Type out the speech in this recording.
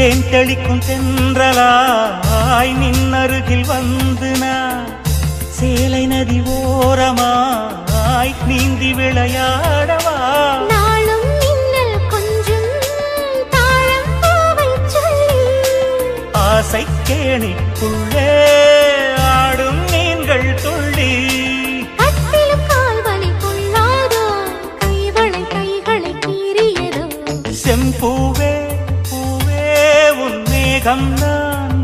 தேன் தெளிக்கும் தென்றலாய் நின்னருகில் வந்து நான் சேலை நதி ஓரமாய் நீந்தி விளையாடவா. நாளும் மின்னல் கொஞ்சும் தாழம் பூவைச் சொல்லி. ஆசை கேணிக்குள்ளே ஆடும் மீன்கள் துள்ளி. செம்பூவே மேகம் நான்